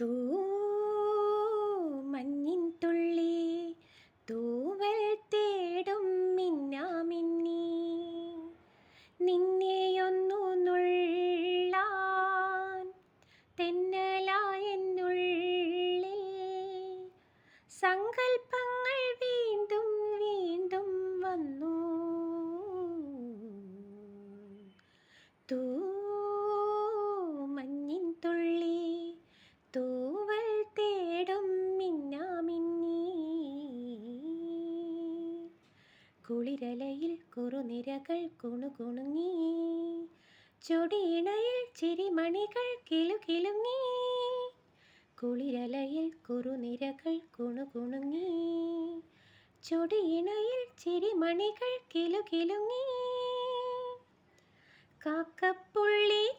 തൂ മഞ്ഞിൻ തുള്ളി തൂവൽ തേടും മിന്നാമിന്നി. നിന്നെയൊന്നു നുള്ളാൻ തെന്നലായെന്നുള്ളിൽ സങ്കൽപ്പങ്ങൾ വീണ്ടും വീണ്ടും വന്നു. തൂ കുളിരലയിൽ കുറുനിരകൾ കുണുകുണുങ്ങി. ചൊടിയിണയിൽ ചിരിമണികൾ കിലുകിലുങ്ങി. കുളിരലയിൽ കുറുനിരകൾ കുണുകുണുങ്ങി. ചൊടിയിണയിൽ ചിരിമണികൾ കിലുകിലുങ്ങി. കാക്കപ്പുള്ളി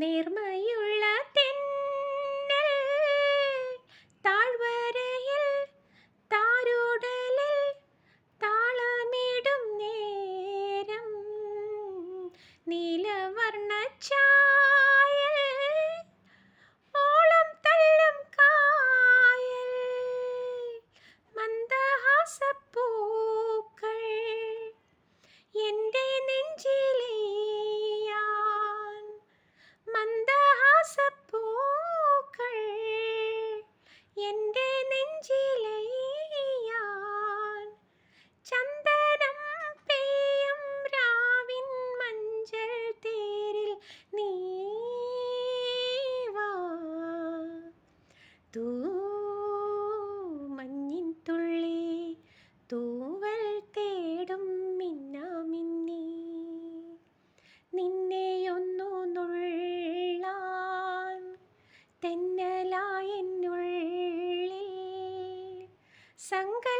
നേർമയുള്ള തെന്നൽ. താഴ്വരയിൽ താരോടലിൽ താളമിടും നേരം. നീലവർണ സങ്കൽപ്പങ്ങൾ